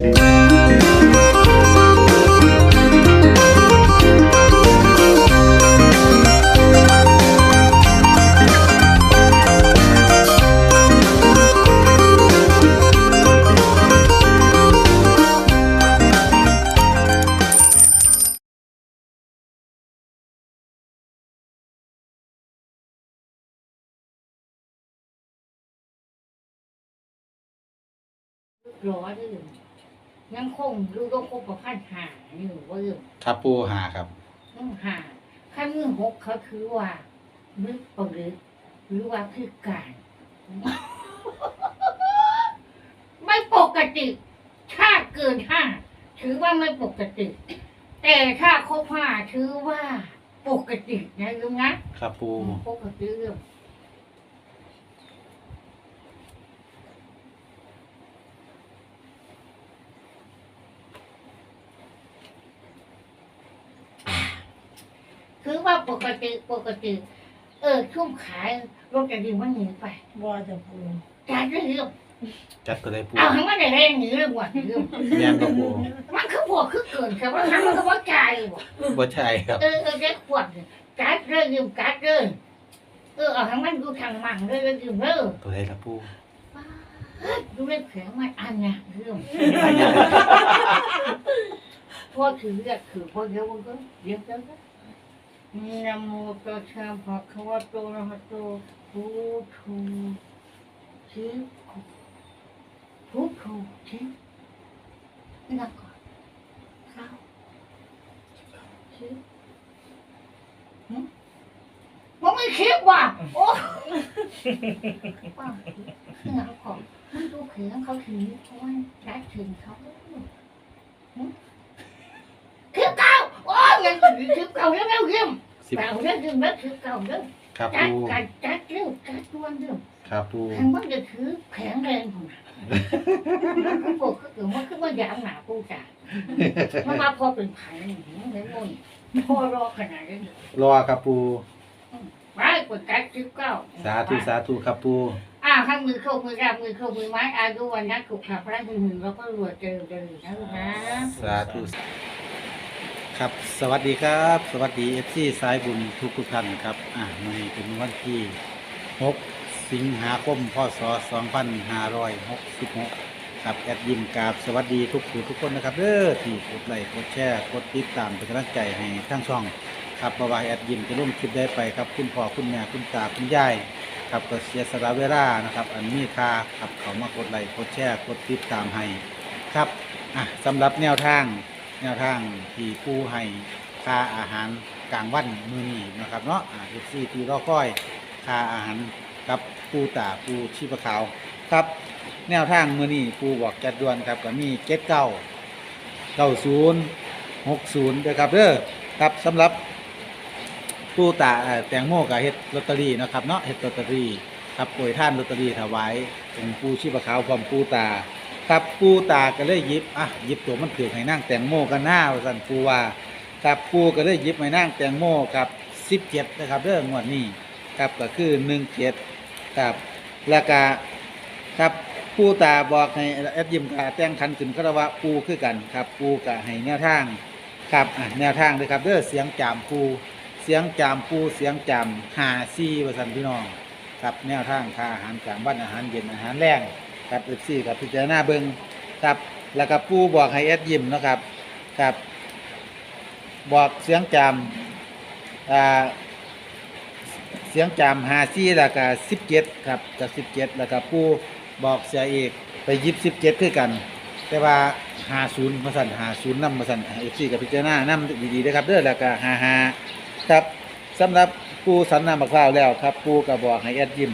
ร้อยเรื่อง ยังคงดูต้องคงประพันธ์หาอยู่ว่าเรื่องครับปูหาครับ ต้องหาขั้นมือหกเขาคือว่ามึกปรึกหรือว่าคือการ ไม่ปกติ ถ้าเกินห้าถือว่าไม่ปกติ แต่ถ้าครบห้าถือว่าปกตินะลุงนะครับปู ปกติเรื่อง คือว่าปกติปกติ เออชุ่มขายรถจะดีมันหนีไปบ่จะปูการเรื่องจัดตัวได้ปูเอาให้มันได้แรงหนีเรื่องว่ะเรื่องแม่นบ่ปูมันคือพวกคือเกินครับว่าทำมันก็ว่าใจว่ะบ่ใช่ครับ เออเออเด็กขวดการเรื่องยืมการเรื่องเออเอาให้มันดูทางมั่งเรื่องยืมเรื่องตัวได้ละปูดูเรื่องแข็งมันอันเนี่ยเรื่องพอถือเรียกถือพอเดี๋ยวมันก็เดี๋ยวเดี๋ยวเดี๋ยว นะโมตัสสะภะคะวะโตอะระหะโตพุทโธชิพุทโธชินักก่อนเข้าชิมันไม่คิดว่ะโอ้ป้านักก่อนมันดูเขียงเขาถือเพราะว่ารัดถึงเขาคิดเก่าโอ้ยยังคิดเก่าเร็วเร็วเร็ว สิบเก่าเร็วเร็วเร็วคิดเก่าเร็วครับจัดปูจัดจัดเร็วจัดด่วนเร็วครับปูแข็งมันจะถือแข็งแรงผมนะมันปวดก็คือมันคือมันยาวหนาปูจ่ามันมาพอเป็นพันเหมือนมุ่นพอรอขนาดนี้รอครับปูไปกดจัดคิดเก่าสาธุสาธุครับปูอ่าข้างมือเข้ามือราบมือเข้ามือไม้อายุวันนักถูกขับพระหนึ่งแล้วก็รวดเจอเจอนะลูกนะ สาธุ ครับสวัสดีครับ สวัสดี FC สายบุญทุกทุกท่านครับอ่าวันนี้เป็นวันที่ 6 สิงหาคมพศ2566ครับแอดยิมกราบสวัสดีทุกผู้ทุกคนนะครับเด้อที่กดไลค์กดแชร์กดติดตามเป็นกำลังใจให้ทั้งช่อง ครับบาวาแอดยิมจะร่วมคลิปได้ไปครับ คุณพ่อคุณแม่คุณตาคุณยายครับก็เสียสละเวลานะครับ อันมีค่าครับเขามากดไลค์กดแชร์กดติดตามให้ครับอะสำหรับแนวทาง แนวทางที่ผู้ให้ค่าอาหารกลางวันมือนี้นะครับเนาะอ่าเอฟซีที่รอคอยค่าอาหารกับปูตาปูชีพขาวครับ แนวทางมือนี้ปูบอกจัดด่วนครับก็มีเจ็ดเก้าเก้าศูนย์หกศูนย์ด้วยครับเด้อครับสำหรับปูตาแตงโมกับเฮ็ดลอตเตอรี่นะครับเนาะเฮ็ดลอตเตอรี่ครับป่วยท่านลอตเตอรี่ถวายองค์ปูชีพขาวพร้อมปูตา ครับปูตาก็เลยหยิบอะหยิบตัวมันถือให้นั่งแตงโมกันหน้าสันปูว่าครับปูก็เลยหยิบให้นั่งแตงโมกับ17นะครับเด้องวดนี้ครับก็คือ17ครับแล้วก็ครับปูตาบอกให้แอดยิมกาแต่งคันขึ้นคารวะปูคือกันครับปูก็ให้แนวทางครับอะแนวทางเลยครับเด้อเสียงจามปูเสียงจามปูเสียงจามหาซีประสันพี่น้องครับแนวทางค่าอาหารกลางวันอาหารเย็นอาหารแรง ครับเอฟซีกับพิจารณาเบิงครับ แล้วก็ปูบอกให้เอดยิมเนาะครับครับ บอกเสียงจามอ่าเสียงจามหาซี่แล้วก็สิบเจ็ดครับกับสิบเจ็ดแล้วก็ปูบอกเสียเอกไปยิบสิบเจ็ดคือกัน แต่ว่าหาศูนย์มาสั่นหาศูนย์นำมาสั่นเอฟซีกับพิจารณานำดีๆนะครับเด้อแล้วก็หาหาครับสำหรับปูสันนามะพร้าวแล้วครับ ปูก็บอกให้แอดยิม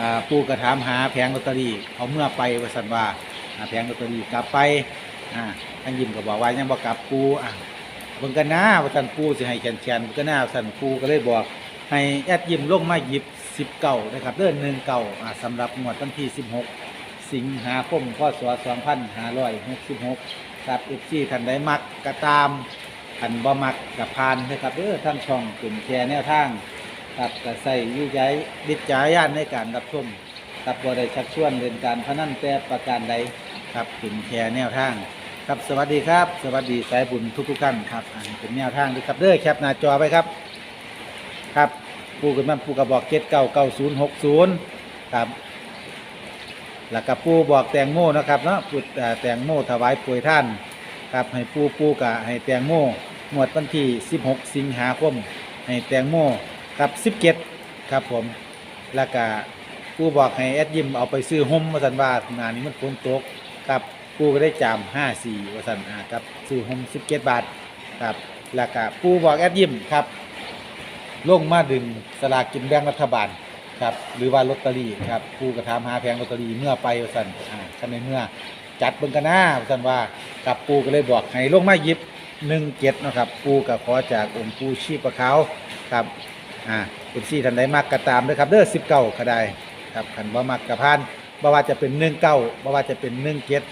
อ่าปูก็ถามหาแผงลอตเตอรี่เขาเมื่อไปวสันว่าหาแผงลอตเตอรี่กลับไปอ่าท่านยิมก็บอกว่ายังบอกกลับปูอะเบิ่งกันนะว่าสันปูสิให้แขนแขนเบิ่งกันนะว่าสันปูก็เลยบอก ให้แอดยิมลงมาหยิบสิบเก่านะครับเดินหนึ่งเก่าอ่าสำหรับงวดวันที่สิบหกสิงหาคมพศสองพันห้าร้อยหกสิบหกครับเอฟซีท่านใดมักก็ตามอันบ่มักกับพานนะครับเด้อท่านช่องกลุ่มแชร์แนวทาง ครับก็ใส่ยุย้ายวิจารณญาณในการรับชมกับบ่ได้ชักชวนเล่นการพนันแต่ประการใดครับเป็นแค่แนวทาง ครับสวัสดีครับ สวัสดีสายบุญทุกทุกๆท่านครับอันนี้เป็นแนวทางด้วยครับเด้อแคปหน้าจอไว้ครับ ครับปูกันมันปูกระบอกเจ็ดเก้าเก้าศูนย์หกศูนย์ครับ แล้วก็ปูบอกแตงโมนะครับเนาะปูเอ่อแตงโมถวายป่วยท่านครับให้ปูปูกะให้แตงโมหมวดวันที่ 16 สิงหาคมให้แตงโม กับ17ครับผมแล้วก็ปูบอกให้แอดยิมเอาไปซื้อห่มมาสันว่าหนานี้มันฝนตกครับปูก็ได้จาม54ว่าสันอ่าครับซื้อห่ม17บาทครับแล้วก็ปูบอกแอดยิมครับลงมาดึงสลากกินแบ่งรัฐบาลครับหรือว่าลอตเตอรี่ครับปูกระทำหาแพงลอตเตอรี่เมื่อไปว่าสันอ่าคันในเมื่อจัดเบิ่งกันหน้าว่าสันว่ากับปูก็เลยบอกให้ลงมาหยิบหนึ่งเจ็ดนะครับปูกับขอจากองค์ปูชีพะเขาครับ อ่าเป็นซี่ทันใดมากกระตามด้วยครับเด้อสิบเก้าก็ได้ครับขันบ่มักกระพานบ่ว่าจะเป็นหนึ่งเก้าบ่ว่าจะเป็นหนึ่งเจ็ด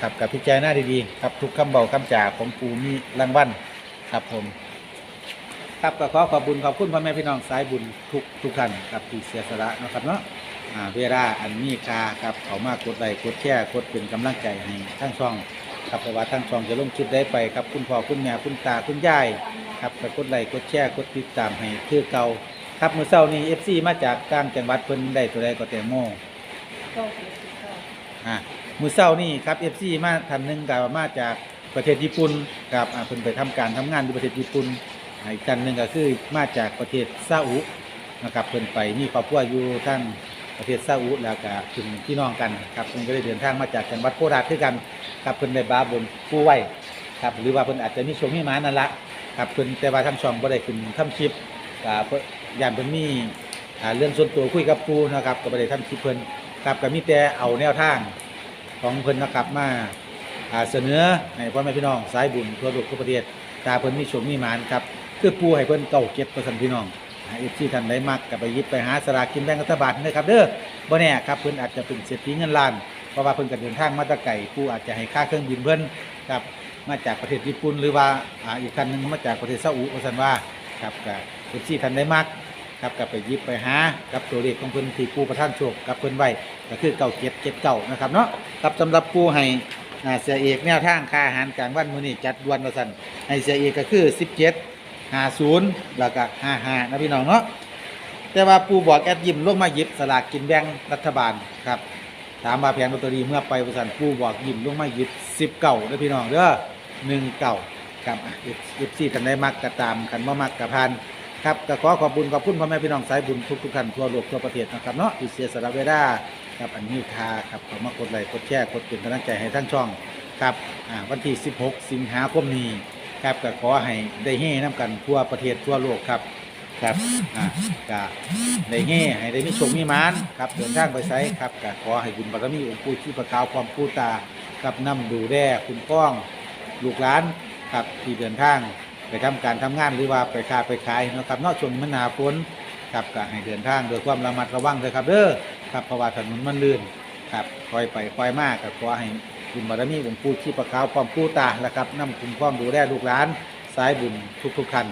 ครับกับพิจารณาดีๆครับทุกคำเบาคำจ่าของปูมีรางวัลครับผม ครับก็ขอขอบคุญขอบคุณพ่อแม่พี่น้องสายบุญทุกทุกท่านครับที่เสียสละนะครับเนาะอ่าเวลาอันมีค่าครับเขามากดไลค์กดแชร์กดเป็นกำลังใจให้ทั้งช่อง ครับเพราะว่าทั้งช่องจะลงคลิปได้ไปครับคุณพ่อคุณแม่คุณตาคุณยายครับก็กดไลค์กดแชร์กดติดตามให้คือเก่าครับมือเช้านี้ FC มาจากต่างจังหวัดเพิ่นได้ตัวใดก็แตงโมก้าสิบเก้าอ่ามื้อเช้านี้ครับ FC มาท่านหนึงก็มาจากประเทศญี่ปุ่นครับอ่าเพิ่นไปทำการทำงานอยู่ประเทศญี่ปุ่นอีกท่านหนึ่งก็คือมาจากประเทศซาอุนะครับเพิ่นไปมีครอบครัวอยู่ทั้ง ประเทศซาอุแล้วก็เป็นพี่น้องกันครับเพิ่นก็ได้เดินทางมาจากจังหวัดโคราชด้วยกันครับเพิ่นได้บาบนผู้ไหวครับหรือว่าเพิ่นอาจจะมีโชคมีหมานั่นละครับเพิ่นแต่ว่าทั้งช่องบ่ได้ขึ้นทำคลิปก็เพิ่นย่านเพิ่นมีอ่าเรื่องส่วนตัวคุยกับปูนะครับก็บ่ได้ทำคลิปเพิ่นครับก็มีแต่เอาแนวทางของเพิ่นนะครับมาอ่าเสนอให้พ่อแม่พี่น้องสายบุญทั่วโลกทั่วประเทศตาเพิ่นมีโชคมีหมานครับคือปูให้เพิ่นเก่าเก็บประสันพี่น้อง เอฟซีท่านใดมักก็ไปยิบไปหาสลากกินแบ่งรัฐบาลนะครับเด้อบ่แน่ครับเพิ่นอาจจะเป็นเศรษฐีเงินล้าน เพราะว่าเพิ่นก็เดินทางมาตะไกลปูอาจจะให้ค่าเครื่องบินเพิ่นครับมาจากประเทศญี่ปุ่นหรือว่าอ่าอีกท่านหนึงมาจากประเทศซาอุว่าซั่นว่าครับก็เอฟซีท่านใดมักครับก็ไปยิบไปหากับตัวเลขของเพิ่นที่ปูประทานโชคกับเพิ่นไว้ก็คือเก่าเก็บเก็บเก่านะครับเนาะครับสำหรับปูให้อ่าเสียเอกแนวทางค่าอาหารกลางวันมื้อนี้จัดด่วนว่าซั่นให้เสียเอกก็คือ 17 ห้าศูนย์แล้วก็ห้าห้านะพี่น้องเนาะแต่ว่าปูบอกแอดยิมลงมาหยิบสลากกินแบ่งรัฐบาลครับถามมาแผงลอตเตอรี่เมื่อไปบริษัทปูบอกยิมลงมาหยิบสิบเก่านะพี่น้องเด้อหนึ่งเก่าครับเอฟซีกันได้มักกระตามกันบ่มักกระพันครับก็ขอขอบคุญขอบคุณพ่อแม่พี่น้องสายบุญทุกทุกท่านทั่วโลกทั่วประเทศนะครับเนาะที่เสียสละเวลาครับอันนี้คาครับขอมากดไลค์กดแชร์กดเป็นกำลังใจให้ทั้งช่องครับอ่าวันที่ 16 สิงหาคมนี้ ครับก็ขอให้ได้เฮ่น้ำกันทั่วประเทศทั่วโลกครับครับอ่าก็ได้เฮ่ให้ได้มีโชคมีมานครับเดินทางไปไสครับก็ขอให้บุญบารมีองค์ปู่ชีพะขาวความผู้ตากับนำดูแลคุณป้องลูกหลานครับที่เดินทางไปทำการทำงานหรือว่าไปค้าไปขายนะครับนอกช่วงมันหนาฝนครับก็ให้เดินทางโดยความระมัดระวังเลยครับเด้อครับเพราะว่าถนนมันลื่นครับคอยไปคอยมากก็ขอให้ บุญบารมีองค์ปู่ชีพะขาวความผู้ตาและครับนำคุณความดูแลลูกหลาน สายบุญทุกทุกท่าน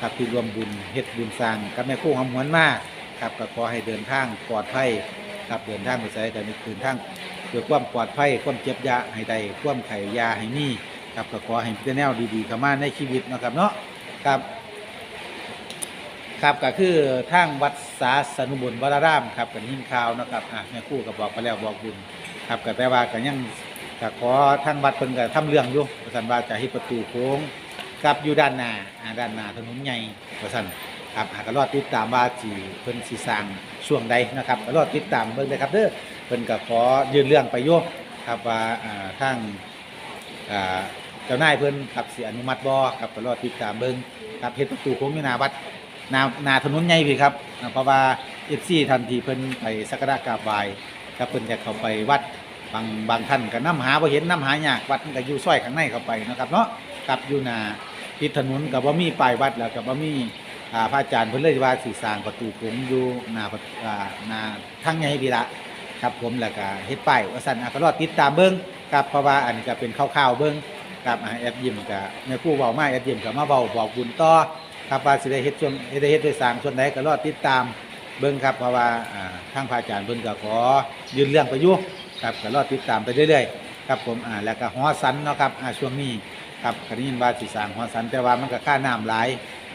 ครับที่รวมบุญเฮ็ดบุญสร้างกับแม่คู่หอมหวนมากครับก็ขอให้เดินทางปลอดภัยครับเดินทางไปใส่แต่ในคืนทางเพื่อความปลอดภัยความเจ็บยาให้ได้ความไข่ยาให้มีครับก็ขอให้เป็นแนวดีๆเข้ามาในชีวิตนะครับเนาะครับครับก็คือทางวัดสาสนุบุญวรารามครับกันยินข่าวนะครับอะแม่คู่ก็บอกไปแล้วบอกบุญครับก็แต่ว่าก็ยัง ก็ขอทางวัดเพิ่นก็ทำเรื่องอยู่ประสันว่าจะให้ประตูโค้งกับอยู่ด้านหน้าอ่าด้านหน้าถนนใหญ่ประสันครับอะก็รอดติดตามว่าสิเพิ่นสิสร้างช่วงใดนะครับก็รอดติดตามเบิ่งเลยครับเด้อเพิ่นก็ขอยื่นเรื่องไปอยู่ครับว่าอ่าทางอ่าเจ้านายเพิ่นครับสิอนุมัติบ่ครับก็รอดติดตามเบิ่งครับเฮ็ดประตูโค้งอยู่หน้าวัดนานาถนนใหญ่พี่ครับอ่าเพราะว่าเอฟซีทันทีเพิ่นไปสักการะกราบไหว้ครับเพิ่นจะเข้าไปวัด บางบางท่านก็นํหาบ่เห็นนํหายากวัดมันก็อยู่ซอยข้างในเข้าไปนะครับเนาะกับอยู่หนาทิศถนนก็บ่มีป้ายวัดแล้วก็บ่มีอ่าพระอาจารย์เพิ่นเลยว่าสิสร้างประตูโขงอยู่หน้าประอ่าหน้าทางใหญ่พีละครับผมแล้วก็เฮ็ดป้ายว่าซั่นอะก็รอดติดตามเบิ่งครับเพราะว่าอันนี้ก็เป็นคร่าวๆเบิ่งครับอ่าแอดยิมก็แม่ครูเว้ามาแอดยิมก็มาเว้าบอกบุญต่อครับว่าสิได้เฮ็ดส่วนเฮ็ดได้เฮ็ดได้สร้างส่วนใดก็รอดติดตามเบิ่งครับเพราะว่าอ่าทางพระอาจารย์เพิ่นก็ขอยืนเรื่องไปอยู่ ครับก็รอติดตามไปเรื่อยๆครับผมอ่าแล้วก็หอสันเนาะครับอ่าช่วงนี้ครับก็ได้ยินว่าสิสร้างหอสันแต่ว่ามันก็ค่าน้ำหลาย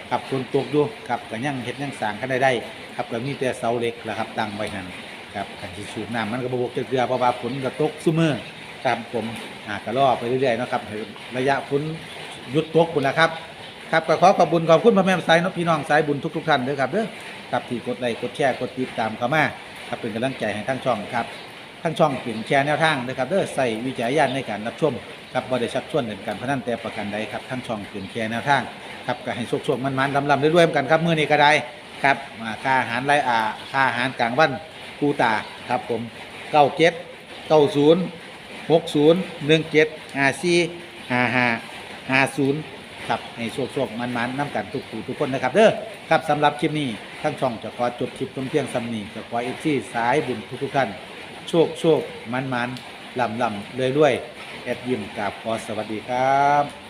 ครับฝนตกอยู่ครับก็ยังเฮ็ดยังสร้างกันได้ได้ครับก็มีแต่เสาเหล็กแหละครับตั้งไว้นั่นครับคันสิสูบน้ำมันก็บ่บกจักลือเพราะว่าฝนก็ตกซุมื้อครับผมอ่าก็รอไปเรื่อยๆเนาะครับระยะฝนหยุดตกพุ่นะครับครับก็ขอขอบคุญขอบคุณพ่อแม่สายเนะพี่น้องสายบุญทุกๆท่านเด้อครับเด้อครับที่กดไลค์กดแชร์กดติดตามเข้ามาครับเป็นกำลังใจให้ทั้งช่องครับ ทั้งช่องเปลี่ยนแชร์แนวทางนะครับเด้อใส่วิจารณญาณในการรับชมครับบ่ได้ชักชวนเล่นการพนันแต่ประกันใดครับทั้งช่องเปลี่ยนแชร์แนวทางครับก็ให้โชคๆมันๆลำๆรวยๆกันครับมื้อนี้ก็ได้ครับมาค่าอาหารไรอ่าค่าอาหารกลางวันกูตาครับผม97 90 60 17 54 55 50ครับให้โชคโชคมันมันๆน้ำกันทุกผู้ทุกคนนะครับเด้อครับสำหรับคลิปนี้ทั้งช่องจะขอจบคลิปตรงเพียงสำนีจะขอเอฟซีสายบุญทุกทุกๆท่าน ชคโชคมันมันลำลำเลยด้วยแอดยิมกับขอสวัสดีครับ